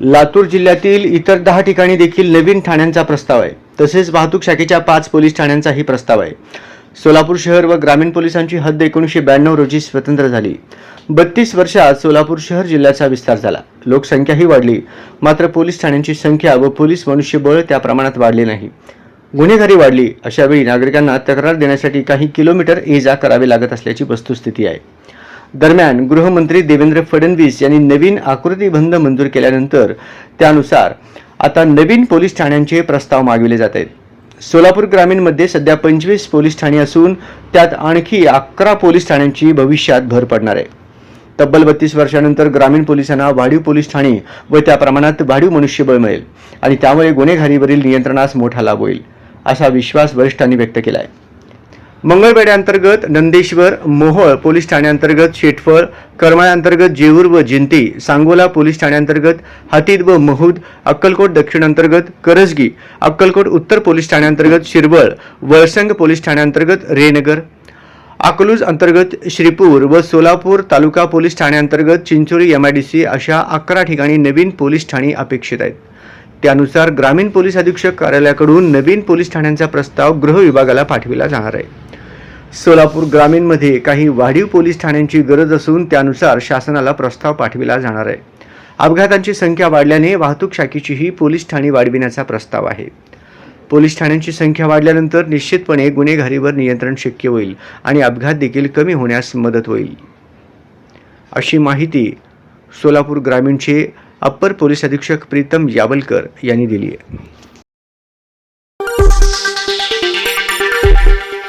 लातूर जिल्ह्यातील इतर दहा ठिकाणी देखील नवीन ठाण्यांचा प्रस्ताव आहे. तसेच वाहतूक शाखेच्या पाच पोलीस ठाण्यांचाही प्रस्ताव आहे. सोलापूर शहर व ग्रामीण पोलिसांची हद्द एकोणीसशे ब्याण्णव रोजी स्वतंत्र झाली. बत्तीस वर्षात सोलापूर शहर जिल्ह्याचा विस्तार झाला. लोकसंख्याही वाढली. मात्र पोलीस ठाण्यांची संख्या व पोलीस मनुष्यबळ त्या प्रमाणात वाढले नाही. गुन्हेगारी वाढली. अशावेळी नागरिकांना तक्रार देण्यासाठी काही किलोमीटर ये जा करावे लागत असल्याची वस्तुस्थिती आहे. दरम्यान गृहमंत्री देवेंद्र फडणवीस यांनी नवीन आकृतीबंध मंजूर केल्यानंतर त्यानुसार आता नवीन पोलीस ठाण्यांचे प्रस्ताव मागविले जात आहेत. सोलापूर ग्रामीणमध्ये सध्या पंचवीस पोलीस ठाणी असून त्यात आणखी अकरा पोलीस ठाण्यांची भविष्यात भर पडणार आहे. तब्बल बत्तीस वर्षानंतर ग्रामीण पोलिसांना वाढीव पोलीस ठाणी व त्या प्रमाणात वाढीव मनुष्यबळ मिळेल आणि त्यामुळे गुन्हेगारीवरील नियंत्रणास मोठा लाभ होईल असा विश्वास वरिष्ठांनी व्यक्त केला आहे मंगळवेड्याअंतर्गत नंदेश्वर मोहोळ पोलीस ठाण्याअंतर्गत शेटफळ करमाळ्याअंतर्गत जेऊर व जिंती सांगोला पोलीस ठाण्याअंतर्गत हतीद व महूद अक्कलकोट दक्षिण अंतर्गत करजगी अक्कलकोट उत्तर पोलीस ठाण्याअंतर्गत शिरवळ वळसंग पोलीस ठाण्याअंतर्गत रेनगर अकलूज अंतर्गत श्रीपूर व Solapur taluka police ठाण्याअंतर्गत Chincholi M I D C अशा अकरा ठिकाणी नवीन पोलीस ठाणी अपेक्षित आहेत. त्यानुसार ग्रामीण पोलीस अधीक्षक कार्यालयाकडून नवीन पोलीस ठाण्यांचा प्रस्ताव गृह विभागाला पाठविला जाणार आहे. सोलापूर ग्रामीणमध्ये काही वाढीव पोलीस ठाण्यांची गरज असून त्यानुसार शासनाला प्रस्ताव पाठविला जाणार आहे. अपघातांची संख्या वाढल्याने वाहतूक शाखेचीही पोलीस ठाणी वाढविण्याचा प्रस्ताव आहे. पोलीस ठाण्यांची संख्या वाढल्यानंतर निश्चितपणे गुन्हेगारीवर नियंत्रण शक्य होईल आणि अपघात देखील कमी होण्यास मदत होईल. अशी माहिती सोलापूर ग्रामीणचे अप्पर पोलीस अधीक्षक प्रीतम यावलकर यांनी दिली आहे.